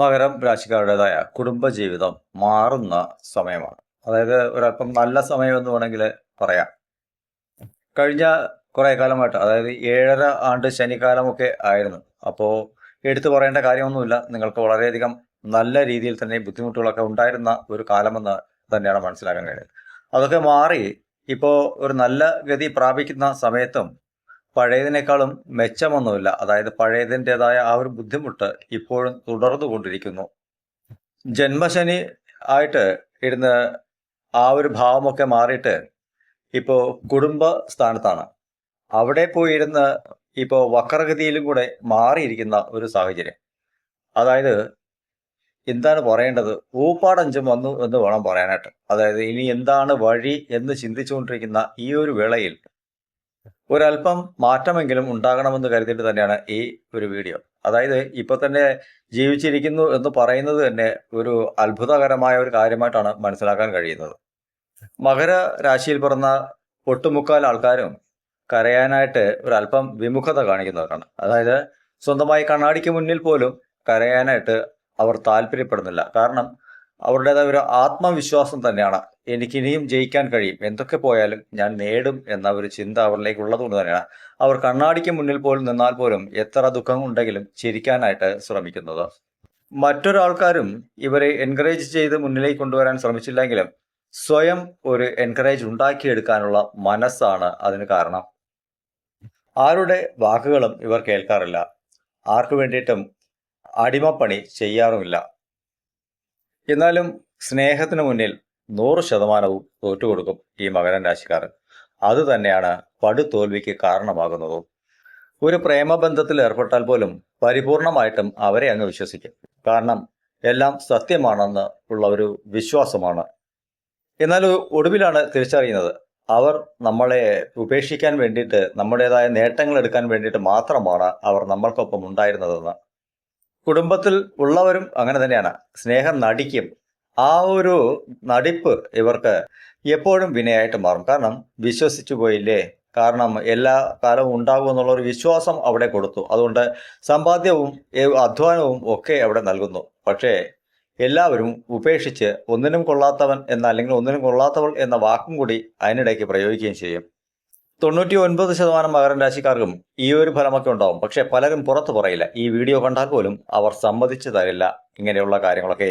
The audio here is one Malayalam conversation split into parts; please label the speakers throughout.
Speaker 1: മകരം രാശിക്കാരുടേതായ കുടുംബജീവിതം മാറുന്ന സമയമാണ്. അതായത് ഒരല്പം നല്ല സമയം എന്ന് വേണമെങ്കിൽ പറയാം. കഴിഞ്ഞ കുറേ കാലമായിട്ട് അതായത് ഏഴര ആണ്ട് ശനിക്കാലമൊക്കെ ആയിരുന്നു. അപ്പോൾ എടുത്തു പറയേണ്ട കാര്യമൊന്നുമില്ല. നിങ്ങൾക്ക് വളരെയധികം നല്ല രീതിയിൽ തന്നെ ബുദ്ധിമുട്ടുകളൊക്കെ ഉണ്ടായിരുന്ന ഒരു കാലമെന്ന് തന്നെയാണ് മനസ്സിലാക്കാൻ കഴിയുന്നത്. അതൊക്കെ മാറി ഇപ്പോൾ ഒരു നല്ല ഗതി പ്രാപിക്കുന്ന സമയത്തും പഴയതിനേക്കാളും മെച്ചമൊന്നുമില്ല. അതായത് പഴയതിന്റെതായ ആ ഒരു ബുദ്ധിമുട്ട് ഇപ്പോഴും തുടർന്നുകൊണ്ടിരിക്കുന്നു. ജന്മശനി ആയിട്ട് ഇരുന്ന് ആ ഒരു ഭാവമൊക്കെ മാറിയിട്ട് ഇപ്പോൾ കുടുംബ സ്ഥാനത്താണ് അവിടെ പോയിരുന്ന് ഇപ്പോൾ വക്രഗതിയിലും കൂടെ മാറിയിരിക്കുന്ന ഒരു സാഹചര്യം. അതായത് എന്താണ് പറയേണ്ടത്? ഊപ്പാടഞ്ചും വന്നു എന്ന് വേണം പറയാനായിട്ട്. അതായത് ഇനി എന്താണ് വഴി എന്ന് ചിന്തിച്ചുകൊണ്ടിരിക്കുന്ന ഈ ഒരു വേളയിൽ ഒരല്പം മാറ്റമെങ്കിലും ഉണ്ടാകണമെന്ന് കരുതിയിട്ട് തന്നെയാണ് ഈ ഒരു വീഡിയോ. അതായത് ഇപ്പൊ തന്നെ ജീവിച്ചിരിക്കുന്നു എന്ന് പറയുന്നത് തന്നെ ഒരു അത്ഭുതകരമായ ഒരു കാര്യമായിട്ടാണ് മനസ്സിലാക്കാൻ കഴിയുന്നത്. മകര രാശിയിൽ പിറന്ന ഒട്ടുമുക്കാൽ ആൾക്കാരും കരയാനായിട്ട് ഒരല്പം വിമുഖത കാണിക്കുന്നവരാണ്. അതായത് സ്വന്തമായി കണ്ണാടിക്ക് മുന്നിൽ പോലും കരയാനായിട്ട് അവർ താല്പര്യപ്പെടുന്നില്ല. കാരണം അവരുടേതായ ഒരു ആത്മവിശ്വാസം തന്നെയാണ്. എനിക്കിനിയും ജയിക്കാൻ കഴിയും. എന്തൊക്കെ പോയാലും ഞാൻ നേടും എന്ന ഒരു ചിന്ത അവരിലേക്ക് ഉള്ളതുകൊണ്ട് തന്നെയാണ് അവർ കണ്ണാടിക്ക് മുന്നിൽ പോലും നിന്നാൽ പോലും എത്ര ദുഃഖം ഉണ്ടെങ്കിലും ചിരിക്കാനായിട്ട് ശ്രമിക്കുന്നത്. മറ്റൊരാൾക്കാരും ഇവരെ എൻകറേജ് ചെയ്ത് മുന്നിലേക്ക് കൊണ്ടുവരാൻ ശ്രമിച്ചില്ലെങ്കിലും സ്വയം ഒരു എൻകറേജ് ഉണ്ടാക്കിയെടുക്കാനുള്ള മനസ്സാണ് അതിന് കാരണം. ആരുടെ വാക്കുകളും ഇവർ കേൾക്കാറില്ല. ആർക്കു വേണ്ടിയിട്ടും അടിമപ്പണി ചെയ്യാറുമില്ല. എന്നാലും സ്നേഹത്തിന് മുന്നിൽ നൂറ് ശതമാനവും തോറ്റുകൊടുക്കും ഈ മകരൻ രാശിക്കാരൻ. അത് തന്നെയാണ് പടുതോൽവിക്ക് കാരണമാകുന്നതും. ഒരു പ്രേമബന്ധത്തിൽ ഏർപ്പെട്ടാൽ പോലും പരിപൂർണമായിട്ടും അവരെ അങ്ങ് വിശ്വസിക്കും. കാരണം എല്ലാം സത്യമാണെന്ന് ഉള്ള ഒരു വിശ്വാസമാണ്. എന്നാൽ ഒടുവിലാണ് തിരിച്ചറിയുന്നത്. അവർ നമ്മളെ ഉപേക്ഷിക്കാൻ വേണ്ടിയിട്ട് നമ്മുടേതായ നേട്ടങ്ങൾ എടുക്കാൻ വേണ്ടിയിട്ട് മാത്രമാണ് അവർ നമ്മൾക്കൊപ്പം ഉണ്ടായിരുന്നതെന്ന്. കുടുംബത്തിൽ ഉള്ളവരും അങ്ങനെ തന്നെയാണ്. സ്നേഹം നടിക്കും. ആ ഒരു നടിപ്പ് ഇവർക്ക് എപ്പോഴും വിനയായിട്ട് മാറും. കാരണം വിശ്വസിച്ചു പോയില്ലേ? കാരണം എല്ലാ കാലവും ഉണ്ടാകും എന്നുള്ള ഒരു വിശ്വാസം അവിടെ കൊടുത്തു. അതുകൊണ്ട് സമ്പാദ്യവും അധ്വാനവും ഒക്കെ അവിടെ നൽകുന്നു. പക്ഷേ എല്ലാവരും ഉപേക്ഷിച്ച് ഒന്നിനും കൊള്ളാത്തവൻ എന്ന അല്ലെങ്കിൽ ഒന്നിനും കൊള്ളാത്തവൾ എന്ന വാക്കും കൂടി അതിനിടയ്ക്ക് പ്രയോഗിക്കുകയും ചെയ്യും. തൊണ്ണൂറ്റി ഒൻപത് ശതമാനം മകരൻ രാശിക്കാർക്കും ഈ ഒരു ഫലമൊക്കെ ഉണ്ടാവും. പക്ഷെ പലരും പുറത്തു പറയില്ല. ഈ വീഡിയോ കണ്ടാൽ പോലും അവർ സമ്മതിച്ചു തരില്ല ഇങ്ങനെയുള്ള കാര്യങ്ങളൊക്കെ.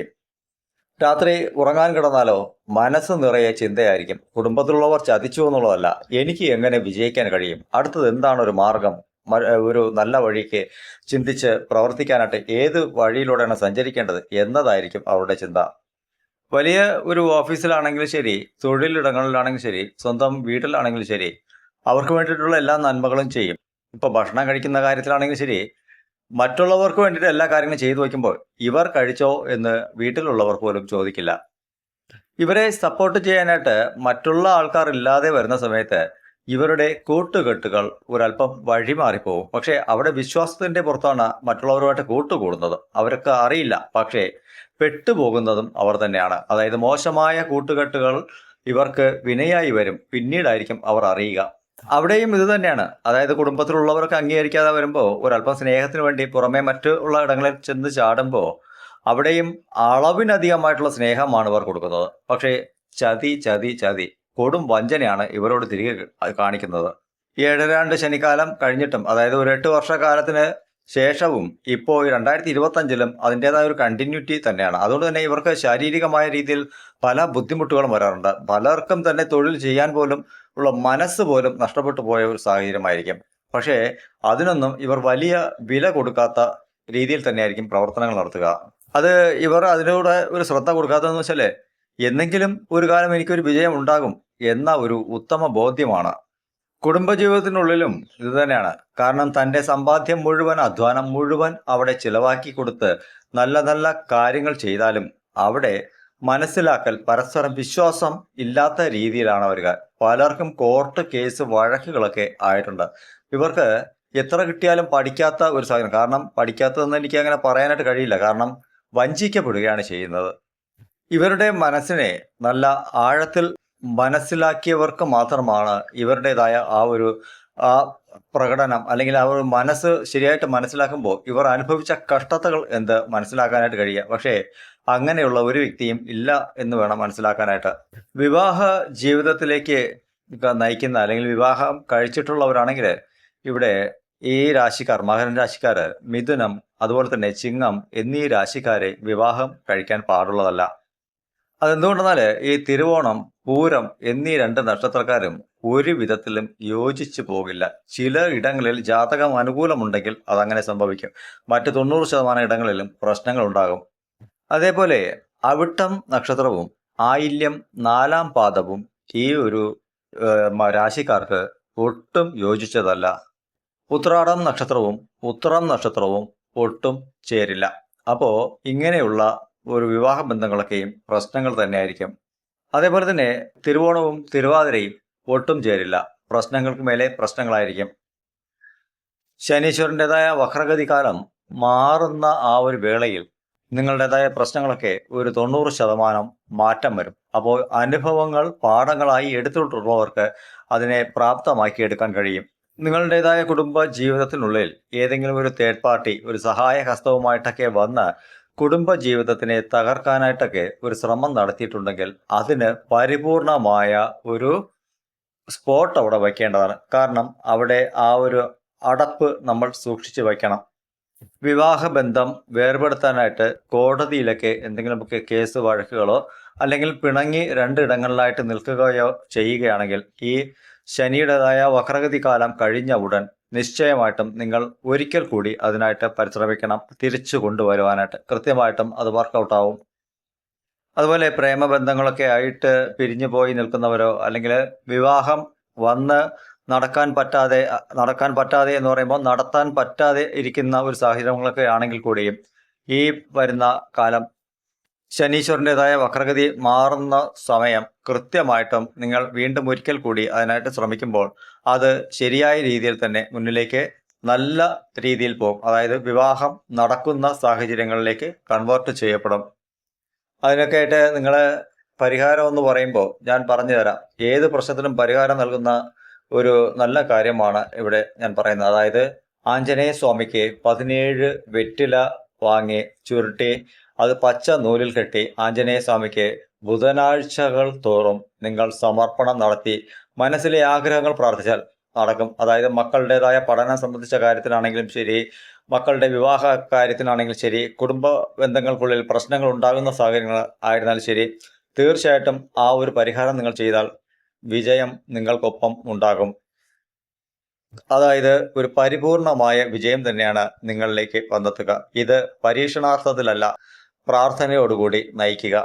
Speaker 1: രാത്രി ഉറങ്ങാൻ കിടന്നാലോ മനസ്സ് നിറയെ ചിന്തയായിരിക്കും. കുടുംബത്തിലുള്ളവർ ചതിച്ചു എന്നുള്ളതല്ല. എനിക്ക് എങ്ങനെ വിജയിക്കാൻ കഴിയും? അടുത്തത് എന്താണ് ഒരു മാർഗം? ഒരു നല്ല വഴിക്ക് ചിന്തിച്ച് പ്രവർത്തിക്കാനായിട്ട് ഏത് വഴിയിലൂടെയാണ് സഞ്ചരിക്കേണ്ടത് എന്നതായിരിക്കും അവരുടെ ചിന്ത. വലിയ ഒരു ഓഫീസിലാണെങ്കിലും ശരി തൊഴിലിടങ്ങളിലാണെങ്കിലും ശരി സ്വന്തം വീട്ടിലാണെങ്കിലും ശരി അവർക്ക് വേണ്ടിയിട്ടുള്ള എല്ലാ നന്മകളും ചെയ്യും. ഇപ്പൊ ഭക്ഷണം കഴിക്കുന്ന കാര്യത്തിലാണെങ്കിലും ശരി മറ്റുള്ളവർക്ക് വേണ്ടിയിട്ട് എല്ലാ കാര്യങ്ങളും ചെയ്തു വയ്ക്കുമ്പോൾ ഇവർ കഴിച്ചോ എന്ന് വീട്ടിലുള്ളവർ പോലും ചോദിക്കില്ല. ഇവരെ സപ്പോർട്ട് ചെയ്യാനായിട്ട് മറ്റുള്ള ആൾക്കാർ ഇല്ലാതെ വരുന്ന സമയത്ത് ഇവരുടെ കൂട്ടുകെട്ടുകൾ ഒരല്പം വഴിമാറിപ്പോവും. പക്ഷേ അവിടെ വിശ്വാസത്തിന്റെ പുറത്താണ് മറ്റുള്ളവരുമായിട്ട് കൂട്ടുകൂടുന്നത്. അവർക്ക് അറിയില്ല. പക്ഷേ പെട്ടുപോകുന്നതും അവർ തന്നെയാണ്. അതായത് മോശമായ കൂട്ടുകെട്ടുകൾ ഇവർക്ക് വിനയായി വരും. പിന്നീടായിരിക്കും അവർ അറിയുക. അവിടെയും ഇത് തന്നെയാണ്. അതായത് കുടുംബത്തിലുള്ളവർക്ക് അംഗീകരിക്കാതെ വരുമ്പോൾ ഒരല്പം സ്നേഹത്തിന് വേണ്ടി മറ്റു മറ്റുള്ള ഇടങ്ങളിൽ ചെന്ന് ചാടുമ്പോൾ അവിടെയും അളവിനധികമായിട്ടുള്ള സ്നേഹമാണ് ഇവർ കൊടുക്കുന്നത്. പക്ഷേ ചതി ചതി ചതി കൊടും വഞ്ചനയാണ് ഇവരോട് തിരികെ കാണിക്കുന്നത്. ഏഴരാണ്ട് ശനിക്കാലം കഴിഞ്ഞിട്ടും അതായത് ഒരു എട്ട് വർഷക്കാലത്തിന് ശേഷവും ഇപ്പോൾ രണ്ടായിരത്തി ഇരുപത്തഞ്ചിലും അതിന്റെതായ ഒരു കണ്ടിന്യൂറ്റി തന്നെയാണ്. അതുകൊണ്ട് തന്നെ ഇവർക്ക് ശാരീരികമായ രീതിയിൽ പല ബുദ്ധിമുട്ടുകളും വരാറുണ്ട്. പലർക്കും തന്നെ തൊഴിൽ ചെയ്യാൻ പോലും ഉള്ള മനസ്സ് പോലും നഷ്ടപ്പെട്ടു പോയ ഒരു സാഹചര്യമായിരിക്കും. പക്ഷേ അതിനൊന്നും ഇവർ വലിയ വില കൊടുക്കാത്ത രീതിയിൽ തന്നെയായിരിക്കും പ്രവർത്തനങ്ങൾ നടത്തുക. അത് ഇവർ അതിനോട് ഒരു ശ്രദ്ധ കൊടുക്കാത്തതെന്ന് വെച്ചാൽ എന്തെങ്കിലും ഒരു കാലം എനിക്കൊരു വിജയം ഉണ്ടാകും എന്ന ഒരു ഉത്തമ ബോധ്യമാണ്. കുടുംബജീവിതത്തിനുള്ളിലും ഇത് തന്നെയാണ്. കാരണം തന്റെ സമ്പാദ്യം മുഴുവൻ അധ്വാനം മുഴുവൻ അവിടെ ചിലവാക്കി കൊടുത്ത് നല്ല നല്ല കാര്യങ്ങൾ ചെയ്താലും അവിടെ മനസ്സിലാക്കൽ പരസ്പരം വിശ്വാസം ഇല്ലാത്ത രീതിയിലാണ് വരിക പലർക്കും കോർട്ട് കേസ് വഴക്കുകളൊക്കെ ആയിട്ടുണ്ട്. ഇവർക്ക് എത്ര കിട്ടിയാലും പഠിക്കാത്ത ഒരു സാധനം കാരണം പഠിക്കാത്തതെന്ന് എനിക്ക് അങ്ങനെ പറയാനായിട്ട് കഴിയില്ല. കാരണം വഞ്ചിക്കപ്പെടുകയാണ് ചെയ്യുന്നത്. ഇവരുടെ മനസ്സിനെ നല്ല ആഴത്തിൽ മനസ്സിലാക്കിയവർക്ക് മാത്രമാണ് ഇവരുടേതായ ആ ഒരു ആ പ്രകടനം അല്ലെങ്കിൽ ആ ഒരു മനസ്സ് ശരിയായിട്ട് മനസ്സിലാക്കുമ്പോൾ ഇവർ അനുഭവിച്ച കഷ്ടതകൾ എന്ത് മനസ്സിലാക്കാനായിട്ട് കഴിയുക. പക്ഷേ അങ്ങനെയുള്ള ഒരു വ്യക്തിയും ഇല്ല എന്ന് വേണം മനസ്സിലാക്കാനായിട്ട്. വിവാഹ ജീവിതത്തിലേക്ക് നയിക്കുന്ന അല്ലെങ്കിൽ വിവാഹം കഴിച്ചിട്ടുള്ളവരാണെങ്കിൽ ഇവിടെ ഈ രാശിക്കാർ മകരൻ രാശിക്കാർ മിഥുനം അതുപോലെ തന്നെ ചിങ്ങം എന്നീ രാശിക്കാരെ വിവാഹം കഴിക്കാൻ പാടുള്ളതല്ല. അതെന്തുകൊണ്ടെന്നാൽ ഈ തിരുവോണം പൂരം എന്നീ രണ്ട് നക്ഷത്രക്കാരും ഒരു വിധത്തിലും യോജിച്ചു പോകില്ല. ചില ഇടങ്ങളിൽ ജാതകം അനുകൂലമുണ്ടെങ്കിൽ അതങ്ങനെ സംഭവിക്കും. മറ്റ് തൊണ്ണൂറ് ശതമാനം ഇടങ്ങളിലും പ്രശ്നങ്ങൾ ഉണ്ടാകും അതേപോലെ അവിട്ടം നക്ഷത്രവും ആയില്യം നാലാം പാദവും ഈ ഒരു രാശിക്കാർക്ക് ഒട്ടും യോജിച്ചതല്ല. ഉത്രാടം നക്ഷത്രവും ഉത്രം നക്ഷത്രവും ഒട്ടും ചേരില്ല. അപ്പോൾ ഇങ്ങനെയുള്ള ഒരു വിവാഹ ബന്ധങ്ങളൊക്കെയും പ്രശ്നങ്ങൾ തന്നെയായിരിക്കും. അതേപോലെ തന്നെ തിരുവോണവും തിരുവാതിരയും ഒട്ടും ചേരില്ല. പ്രശ്നങ്ങൾക്ക് മേലെ പ്രശ്നങ്ങളായിരിക്കും. ശനീശ്വരന്റെതായ വക്രഗതി കാലം മാറുന്ന ആ ഒരു വേളയിൽ നിങ്ങളുടേതായ പ്രശ്നങ്ങളൊക്കെ ഒരു തൊണ്ണൂറ് ശതമാനം മാറ്റം വരും. അപ്പോൾ അനുഭവങ്ങൾ പാഠങ്ങളായി എടുത്തിട്ടുള്ളവർക്ക് അതിനെ പ്രാപ്തമാക്കി എടുക്കാൻ കഴിയും. നിങ്ങളുടേതായ കുടുംബ ജീവിതത്തിനുള്ളിൽ ഏതെങ്കിലും ഒരു തേർഡ് പാർട്ടി ഒരു സഹായ ഹസ്തവുമായിട്ടൊക്കെ വന്ന് കുടുംബ ജീവിതത്തിനെ തകർക്കാനായിട്ടൊക്കെ ഒരു ശ്രമം നടത്തിയിട്ടുണ്ടെങ്കിൽ അതിന് പരിപൂർണമായ ഒരു സ്പോട്ട് അവിടെ വയ്ക്കേണ്ടതാണ്. കാരണം അവിടെ ആ ഒരു അടപ്പ് നമ്മൾ സൂക്ഷിച്ചു വയ്ക്കണം. വിവാഹബന്ധം വേർപെടുത്താനായിട്ട് കോടതിയിലൊക്കെ എന്തെങ്കിലുമൊക്കെ കേസ് വഴക്കുകളോ അല്ലെങ്കിൽ പിണങ്ങി രണ്ടിടങ്ങളിലായിട്ട് നിൽക്കുകയോ ചെയ്യുകയാണെങ്കിൽ ഈ ശനിയുടേതായ വക്രഗതി കാലം കഴിഞ്ഞ ഉടൻ നിശ്ചയമായിട്ടും നിങ്ങൾ ഒരിക്കൽ കൂടി അതിനായിട്ട് പരിശ്രമിക്കണം തിരിച്ചു കൊണ്ടുവരുവാനായിട്ട്. കൃത്യമായിട്ടും അത് വർക്കൗട്ടാവും. അതുപോലെ പ്രേമബന്ധങ്ങളൊക്കെ ആയിട്ട് പിരിഞ്ഞു പോയി നിൽക്കുന്നവരോ അല്ലെങ്കിൽ വിവാഹം വന്ന് നടക്കാൻ പറ്റാതെ നടക്കാൻ പറ്റാതെ എന്ന് പറയുമ്പോൾ നടത്താൻ പറ്റാതെ ഇരിക്കുന്ന ഒരു സാഹചര്യങ്ങളൊക്കെ ആണെങ്കിൽ കൂടിയും ഈ വരുന്ന കാലം ശനീശ്വരന്റെതായ വക്രഗതി മാറുന്ന സമയം കൃത്യമായിട്ടും നിങ്ങൾ വീണ്ടും ഒരിക്കൽ കൂടി അതിനായിട്ട് ശ്രമിക്കുമ്പോൾ അത് ശരിയായ രീതിയിൽ തന്നെ മുന്നിലേക്ക് നല്ല രീതിയിൽ പോകും. അതായത് വിവാഹം നടക്കുന്ന സാഹചര്യങ്ങളിലേക്ക് കൺവേർട്ട് ചെയ്യപ്പെടും. അതിനൊക്കെ ആയിട്ട് നിങ്ങൾ പരിഹാരം എന്ന് പറയുമ്പോൾ ഞാൻ പറഞ്ഞു തരാം. ഏത് പ്രശ്നത്തിനും പരിഹാരം നൽകുന്ന ഒരു നല്ല കാര്യമാണ് ഇവിടെ ഞാൻ പറയുന്നത്. അതായത് ആഞ്ജനേയ സ്വാമിക്ക് പതിനേഴ് വെറ്റില വാങ്ങി ചുരുട്ടി അത് പച്ച നൂലിൽ കെട്ടി ആഞ്ജനേയ സ്വാമിക്ക് ബുധനാഴ്ചകൾ തോറും നിങ്ങൾ സമർപ്പണം നടത്തി മനസ്സിലെ ആഗ്രഹങ്ങൾ പ്രാർത്ഥിച്ചാൽ നടക്കും. അതായത് മക്കളുടേതായ പഠനം സംബന്ധിച്ച കാര്യത്തിലാണെങ്കിലും ശരി മക്കളുടെ വിവാഹ കാര്യത്തിനാണെങ്കിലും ശരി കുടുംബ ബന്ധങ്ങൾക്കുള്ളിൽ പ്രശ്നങ്ങൾ ഉണ്ടാകുന്ന സാഹചര്യങ്ങൾ ആയിരുന്നാലും ശരി തീർച്ചയായിട്ടും ആ ഒരു പരിഹാരം നിങ്ങൾ ചെയ്താൽ വിജയം നിങ്ങൾക്കൊപ്പം ഉണ്ടാകും. അതായത് ഒരു പരിപൂർണമായ വിജയം തന്നെയാണ് നിങ്ങളിലേക്ക് വന്നെത്തുക. ഇത് പരീക്ഷണാർത്ഥത്തിലല്ല പ്രാർത്ഥനയോടുകൂടി നയിക്കുക.